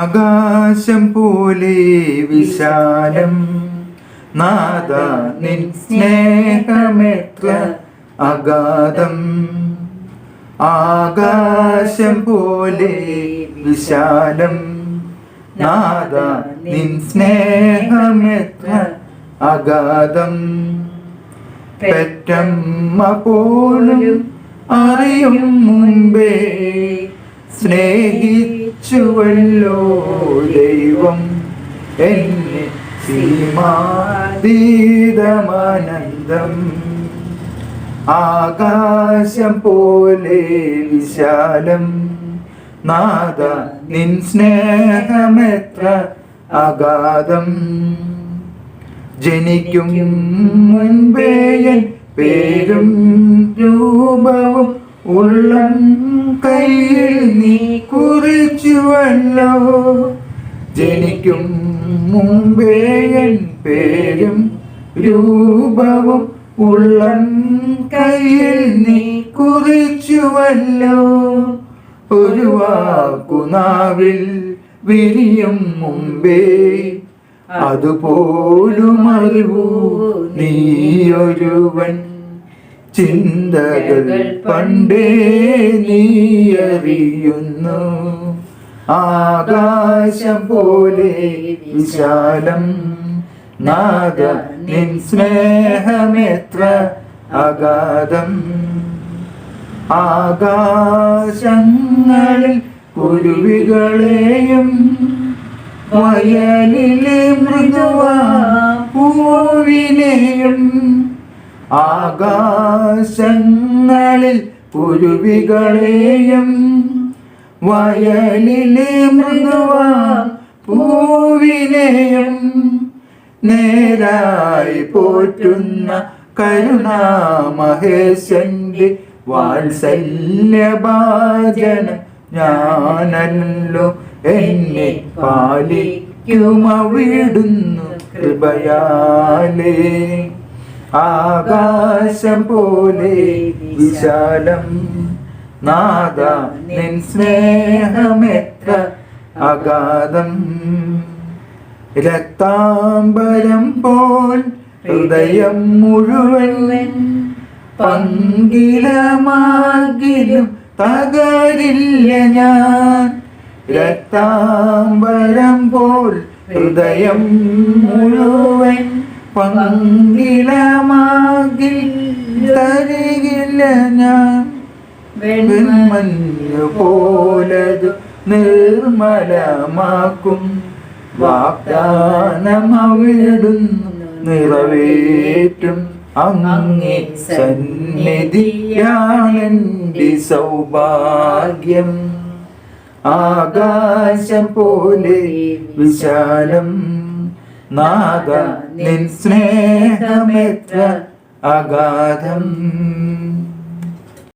ആകാശം പോലെ വിശാലം. നാദ നിൻ സ്നേഹമെത്ര അഗാധം. ആകാശം പോലെ വിശാലം. നാദ നിൻ സ്നേഹമെത്ര അഗാധം. പെറ്റമ്മ പോലും അറിയും മുമ്പേ സ്നേഹിച്ചുവല്ലോ ദൈവം എന്നെ സീമാതീതമാനന്ദം. ആകാശം പോലെ വിശാലം. നാദ നിൻ സ്നേഹമെത്ര അഗാധം. ജനിക്കും മുൻപേയൻ പേരും രൂപവും ഉള്ളം കയ്യിൽ കുറിച്ചുവല്ലോ ജനിക്കും മുമ്പേ എൻ പേരും രൂപവും ഉള്ളം കയ്യിൽ നീ കുറിച്ചുവല്ലോ ഒരു വാക്കുനാവിൽ വിരിയും മുമ്പേ അതുപോലും അറിവൂ നീയൊരുവൻ. ചിന്തകൾ പണ്ടേ നീ അറിയുന്നു ആകാശം പോലെ വിശാലം. നാഗ നിൻ സ്നേഹമെത്ര അഗാധം. ആകാശങ്ങളിൽ കുരുവികളെയും വയലിലെ മൃദുവാ പൂവിനെയും ആകാശങ്ങളിൽ കുരുവികളെയും വയലിലെ മൃഗവ പൂവിനെയും നേരായി പോറ്റുന്ന കരുണാമഹേശന്റെ വാത്സല്യഭാജന ഞാനല്ലോ എന്നെ പാലിക്കുമവിടുന്നു കൃപയാലേ. ആകാശം പോലെ വിശാലം നാദ നിൻ സ്നേഹമെത്ര അഗാധം. രക്താംബരം പോൽ ഹൃദയം മുഴുവൻ പങ്കിലമാകിലും തകരില്ല ഞാൻ. രക്താംബരം പോൽ ഹൃദയം മുഴുവൻ പങ്കിലമാകിൽ തരികില്ല ഞാൻ. വെൺമഞ്ഞു പോലതു നിർമ്മലമാക്കും. വാഗ്ദാനമവിടുന്നു നിറവേറ്റും. അങ്ങേ സന്നിധിയാണെന്റെ സൗഭാഗ്യം. ആകാശം പോലെ വിശാലം. നാഗ നിൻ സ്നേഹമെത്ര അഗാധം.